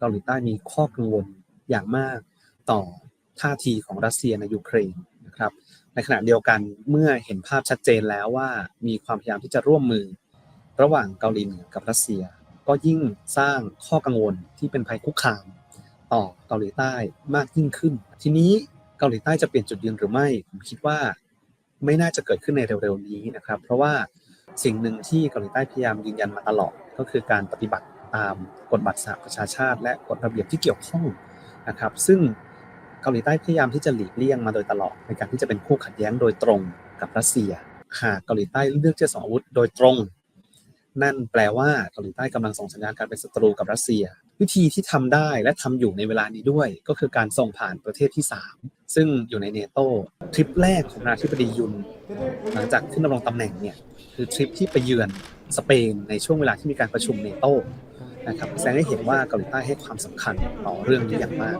เกาหลีใต้มีข้อกังวลอย่างมากต่อท่าทีของรัสเซียในยูเครนนะครับในขณะเดียวกันเมื่อเห็นภาพชัดเจนแล้วว่ามีความพยายามที่จะร่วมมือ ระหว่างเกาหลีเหนือกับรัสเซีย ก็ยิ่งสร้างข้อกังวลที่เป็นภัยคุกคาม ต่อเกาหลีใต้มากยิ่งขึ้น ทีนี้เกาหลีใต้จะเปลี่ยนจุดยืนหรือไม่ผมคิดว่าไม่น่าจะเกิดขึ้นในเร็วๆนี้นะครับ เพราะว่าสิ่งหนึ่งที่เกาหลีใต้พยายามยืนยันมาตลอดก็คือการปฏิบัติ ตามกฎบัตรสหประชาชาติ และกฎระเบียบที่เกี่ยวข้องนะครับ ซึ่งเกาหลีใต้พยายามที่จะหลีกเลี่ยงมาโดยตลอดในการที่จะเป็นคู่ขัดแย้งโดยตรงกับรัสเซียหากเกาหลีใต้เลือกจะส่งอาวุธโดยตรง นั่นแปลว่าเกาหลีใต้กำลังส่งสัญญาณการเป็นศัตรูกับรัสเซีย วิธีที่ทำได้และทำอยู่ในเวลานี้ด้วย ก็คือการส่งผ่านประเทศที่ 3 ซึ่งอยู่ในเนโตทริปแรกของนาธิบดียุน หลังจากขึ้นดำรงตำแหน่งเนี่ยคือทริปที่ไปเยือน สเปนในช่วงเวลาที่มีการประชุมเนโตนะครับแสดงให้เห็นว่าเกาหลีใต้ให้ความสำคัญต่อเรื่องนี้อย่างมาก